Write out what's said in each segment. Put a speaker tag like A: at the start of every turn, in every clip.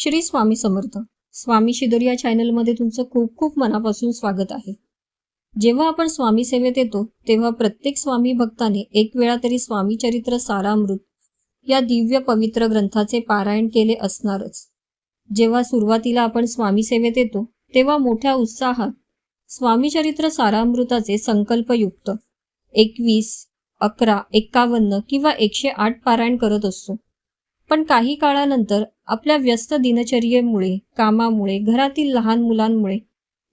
A: श्री स्वामी समर्थ. स्वामी शिदोर या चॅनलमध्ये तुमचं खूप खूप मनापासून स्वागत आहे. जेव्हा आपण स्वामी सेवेत येतो तेव्हा प्रत्येक स्वामी भक्ताने एक वेळा तरी स्वामी चरित्र सारामृत या दिव्य पवित्र ग्रंथाचे पारायण केले असणारच. जेव्हा सुरुवातीला आपण स्वामी सेवेत येतो तेव्हा मोठ्या उत्साहात स्वामी चरित्र सारामृताचे संकल्पयुक्त एकवीस अकरा एक्कावन्न किंवा एकशे आठ पारायण करत असतो. पण काही काळानंतर आपल्या व्यस्त दिनचर्येमुळे कामामुळे घरातील लहान मुलांमुळे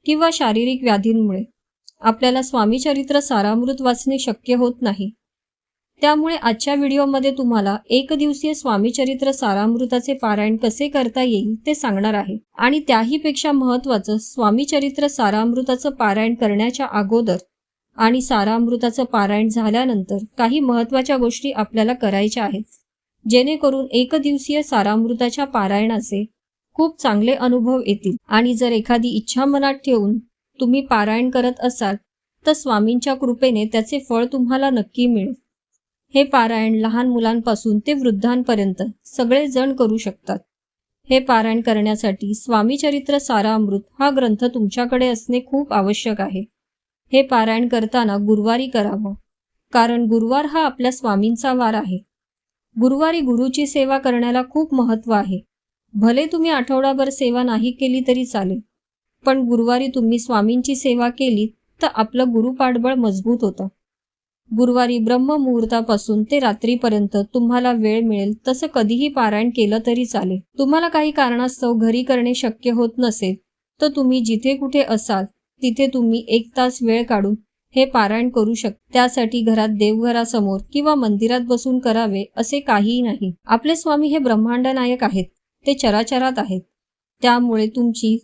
A: किंवा शारीरिक व्याधींमुळे आपल्याला स्वामी चरित्र सारामृत वाचणे शक्य होत नाही. त्यामुळे आजच्या व्हिडिओमध्ये तुम्हाला एक दिवसीय स्वामी चरित्र सारामृताचे पारायण कसे करता येईल ते सांगणार आहे. आणि त्याही पेक्षा महत्वाचं स्वामी चरित्र सारामृताचं पारायण करण्याच्या अगोदर आणि सारामृताचं पारायण झाल्यानंतर काही महत्त्वाच्या गोष्टी आपल्याला करायच्या आहेत. जेणेकरून एकदिवसीय सारामृताच्या पारायणाचे खूप चांगले अनुभव येतील. आणि जर एखादी इच्छा मनात ठेवून तुम्ही पारायण करत असाल तर स्वामींच्या कृपेने त्याचे फळ तुम्हाला नक्की मिळेल. हे पारायण लहान मुलांपासून ते वृद्धांपर्यंत सगळे जण करू शकतात. हे पारायण करण्यासाठी स्वामी चरित्र सारामृत हा ग्रंथ तुमच्याकडे असणे खूप आवश्यक आहे. हे पारायण करताना गुरुवारी करावं. कारण गुरुवार हा आपल्या स्वामींचा वार आहे. गुरुवारी गुरुची सेवा करण्याला खूप महत्त्व आहे. भले तुम्ही आठवडाभर सेवा नाही केली तरी चालेल. पण गुरुवारी तुम्ही स्वामींची सेवा केली तर आपलं गुरुपाठबळ मजबूत होतं. गुरुवारी ब्रह्ममुहूर्तापासून ते रात्रीपर्यंत तुम्हाला वेळ मिळेल तसं कधीही पारायण केलं तरी चालेल. तुम्हाला काही कारणास्तव घरी करणे शक्य होत नसेल तर तुम्ही जिथे कुठे असाल तिथे तुम्ही एक तास वेळ काढून हे पारायण करू शकता त्यासाठी घरात देवघरासमोर किंवा मंदिरात बसून करावे असे काहीही नाही. आपले स्वामी हे ब्रह्मांड नायक आहेत. ते चराचरात आहेत. त्यामुळे तुमची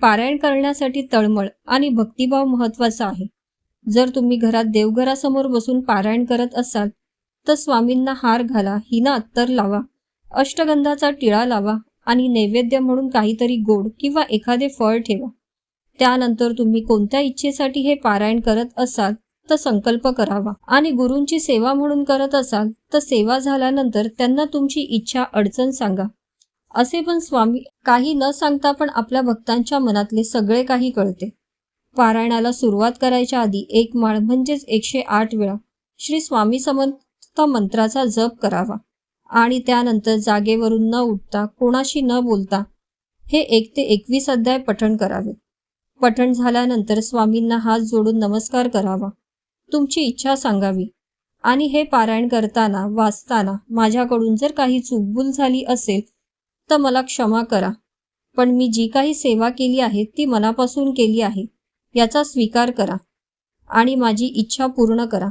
A: पारायण करण्यासाठी तळमळ आणि भक्तिभाव महत्त्वाचा आहे. जर तुम्ही घरात देवघरासमोर बसून पारायण करत असाल तर स्वामींना हार घाला हिना अत्तर लावा अष्टगंधाचा टिळा लावा आणि नैवेद्य म्हणून काहीतरी गोड किंवा एखादे फळ ठेवा. त्यानंतर तुम्ही कोणत्या इच्छेसाठी हे पारायण करत असाल तर संकल्प करावा. आणि गुरूंची सेवा म्हणून करत असाल तर सेवा झाल्यानंतर त्यांना तुमची इच्छा अडचण सांगा. असे पण स्वामी काही न सांगता पण आपल्या भक्तांच्या मनातले सगळे काही कळते. पारायणाला सुरुवात करायच्या आधी एक माळ म्हणजेच एकशे आठ वेळा श्री स्वामी समर्थ मंत्राचा जप करावा. आणि त्यानंतर जागेवरून न उठता कोणाशी न बोलता हे एक ते एकवीस अध्याय पठण करावे. पठण झाल्यानंतर स्वामींना हात जोडून नमस्कार करावा. तुमची इच्छा सांगावी. आणि हे पारायण करताना वाचताना माझ्याकडून जर काही चूकभूल झाली असेल तर मला क्षमा करा. पण मी जी काही सेवा केली आहे ती मनापासून केली आहे याचा स्वीकार करा. आणि माझी इच्छा पूर्ण करा.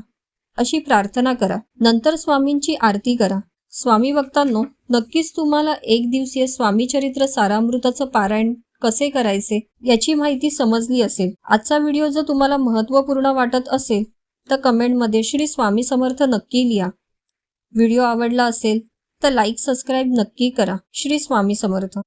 A: अशी प्रार्थना करा. नंतर स्वामींची आरती करा. स्वामी भक्तांनो नक्कीच तुम्हाला एक दिवसीय स्वामी चरित्र सारामृताचं पारायण कसे करायचे याची माहिती समजली असेल. आजचा व्हिडिओ जर तुम्हाला महत्त्वपूर्ण वाटत असेल तर कमेंटमध्ये श्री स्वामी समर्थ नक्की लिहा. व्हिडिओ आवडला असेल तर लाईक सबस्क्राईब नक्की करा. श्री स्वामी समर्थ.